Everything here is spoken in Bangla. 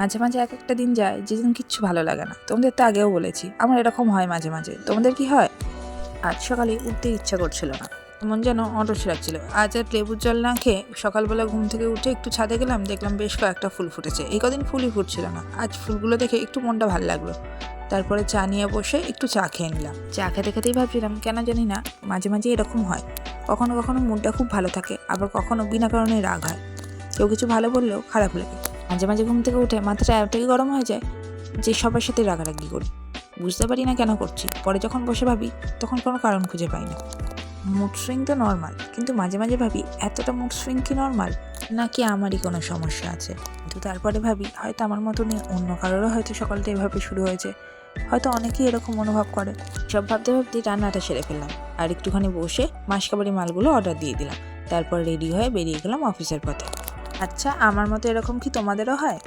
মাঝে মাঝে এক একটা দিন যায় যেদিন কিচ্ছু ভালো লাগে না। তোমাদের তো আগেও বলেছি আমার এরকম হয় মাঝে মাঝে। তোমাদের কি হয়? আজ সকালে উঠতে ইচ্ছা করছিল না। মন যেন অটস লাগছিল। আজ আর লেবুর জল না খেয়ে সকালবেলা ঘুম থেকে উঠে একটু ছাদে গেলাম দেখলাম বেশ কয়েকটা ফুল ফুটেছে। এই কদিন ফুলই ফুটছিল না। আজ ফুলগুলো দেখে একটু মনটা ভালো লাগল। তারপরে চা নিয়ে বসে একটু চা খেয়ে নিলাম। চা খেতে খেতেই ভাবছিলাম কেন জানি না মাঝে মাঝে এরকম হয়। কখনো কখনো মুডটা খুব ভালো থাকে আবার কখনো বিনা কারণে রাগ হয়। কেউ কিছু ভালো বললেও খারাপ লাগে। মাঝে মাঝে ঘুম থেকে উঠে মাথাটা এতটাই গরম হয়ে যায় যে সবার সাথে রাগারাগি করি। বুঝতে পারি না কেন করছি। পরে যখন বসে ভাবি, তখন কোনো কারণ খুঁজে পাই না। মুড সুইং তো নর্মাল কিন্তু মাঝে মাঝে ভাবি, এতটা মুড সুইং কি নর্মাল নাকি আমারই কোনো সমস্যা আছে? কিন্তু তারপরে ভাবি, হয়তো আমার মতনই অন্য কারোরও হয়তো সকালটা এভাবে শুরু হয়েছে। হয়তো অনেকেই এরকম অনুভব করে। সব ভাবতে ভাবতে রান্নাটা সেরে ফেললাম। আর একটুখানি বসে মাসকাবারি মালগুলো অর্ডার দিয়ে দিলাম। তারপর রেডি হয়ে বেরিয়ে গেলাম অফিসের পথে। আচ্ছা আমার মতো এরকম কি তোমাদেরও হয়?